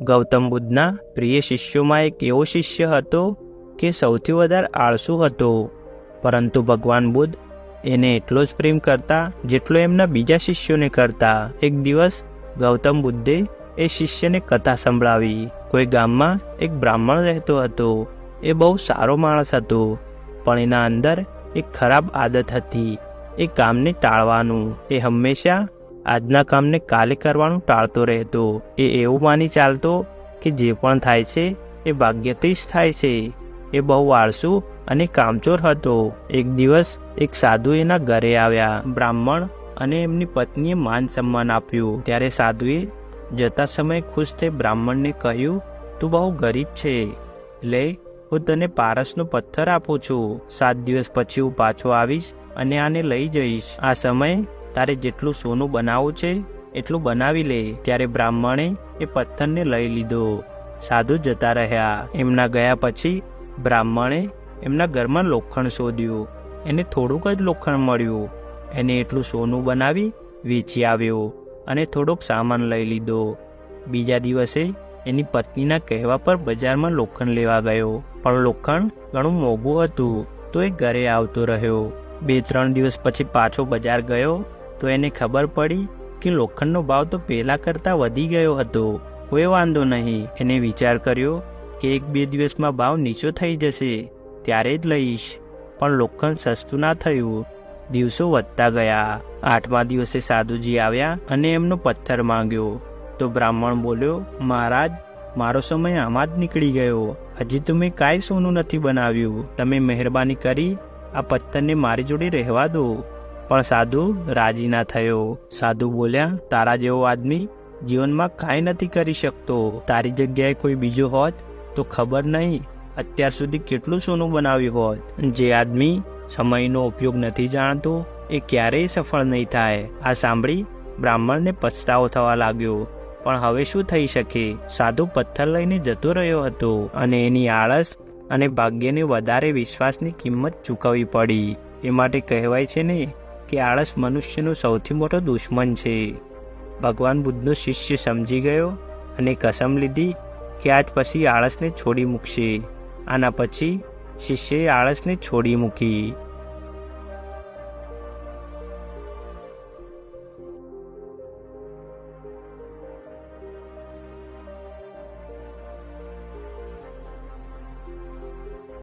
ગૌતમ બુદ્ધના પ્રિય શિષ્યોમાં એક એવો શિષ્ય હતો કે સૌથી વધારે આળસુ હતો. પરંતુ ભગવાન બુદ્ધ એને એટલો જ પ્રેમ કરતા જેટલો એમના બીજા શિષ્યોને કરતા. એક દિવસ ગૌતમ બુદ્ધે એ શિષ્યને કથા સંભળાવી. કોઈ ગામમાં એક બ્રાહ્મણ રહેતો હતો. એ બહુ સારો માણસ હતો. પણ એના અંદર એક ખરાબ આદત હતી. એ કામને ટાળવાનું. એ હંમેશા આજના કામને કાલે કરવાનું ટાળતો રહેતો. એ એવું માની ચાલતો કે જે પણ થાય છે, એ ભાગ્યથી જ થાય છે. એ બહુ આળસુ અને કામચોર હતો. એક દિવસ એક સાધુ એના ઘરે આવ્યા. બ્રાહ્મણ અને એમની પત્નીએ માન સન્માન આપ્યું. ત્યારે સાધુએ જતા સમયે ખુશ થઈ બ્રાહ્મણને કહ્યું, તું બહુ ગરીબ છે. લે, હું તને પારસનો પથ્થર આપું છું. સાત દિવસ પછી હું પાછો આવીશ અને આને લઈ જઈશ. આ સમયે તારે જેટલું સોનું બનાવવું છે, એટલું બનાવી લે. ત્યારે બ્રાહ્મણે એ પથ્થરને લઈ લીધો. સાધુ જતા રહ્યા. એમના ગયા પછી બ્રાહ્મણે એમના ઘરમાં લોખંડ શોધ્યું. એને થોડુંક જ લોખંડ મળ્યું. એને એટલું સોનું બનાવી વેચી આવ્યો અને થોડોક સામાન લઈ લીધો. બીજા દિવસે એની પત્નીના કહેવા પર બજારમાં લોખંડ લેવા ગયો. પણ લોખંડ ઘણું મોંઘું હતું, તો એ ઘરે આવતો રહ્યો. બે ત્રણ દિવસ પછી પાછો બજાર ગયો તો એને ખબર પડી કે લોખંડનો ભાવ તો પહેલા કરતાં વધી ગયો હતો. કોઈ વાંધો નહીં. એને વિચાર કર્યો કે એક બે દિવસમાં ભાવ નીચો થઈ જશે. ત્યારે જ લઈશ. પણ લોખંડ સસ્તું ના થયું. દિવસો વધતા ગયા. આઠમા દિવસે સાધુજી આવ્યા અને એમનો પથ્થર માંગ્યો. તો બ્રાહ્મણ બોલ્યો, મહારાજ, મારો સમય આમાં જ નીકળી ગયો. હજી તો મેં કાંઈ સોનું નથી બનાવ્યું. તમે મહેરબાની કરી આ પથ્થરને મારી જોડે રહેવા દો. પણ સાધુ રાજી ના થયો. સાધુ બોલ્યા, તારા જેવો આદમી જીવનમાં કાંઈ નથી કરી શકતો. તારી જગ્યાએ કોઈ બીજો હોત તો ખબર નહીં અત્યાર સુધી કેટલું સોનું બનાવ્યું હોત. જે આદમી સમયનો ઉપયોગ નથી જાણતો, એ ક્યારેય સફળ નહીં થાય. આ સાંભળી બ્રાહ્મણને પછતાવો થવા લાગ્યો. પણ હવે શું થઈ શકે? સાધુ પથ્થર લઈને જતો રહ્યો હતો અને એની આળસ અને ભાગ્યને વધારે વિશ્વાસની કિંમત ચૂકવવી પડી. એ માટે કહેવાય છે ને કે આળસ મનુષ્યનો સૌથી મોટો દુશ્મન છે. ભગવાન બુદ્ધનો શિષ્ય સમજી ગયો અને કસમ લીધી કે આજ પછી આળસને છોડી મૂકશે. આના પછી શિષ્યએ આળસને છોડી મૂકી.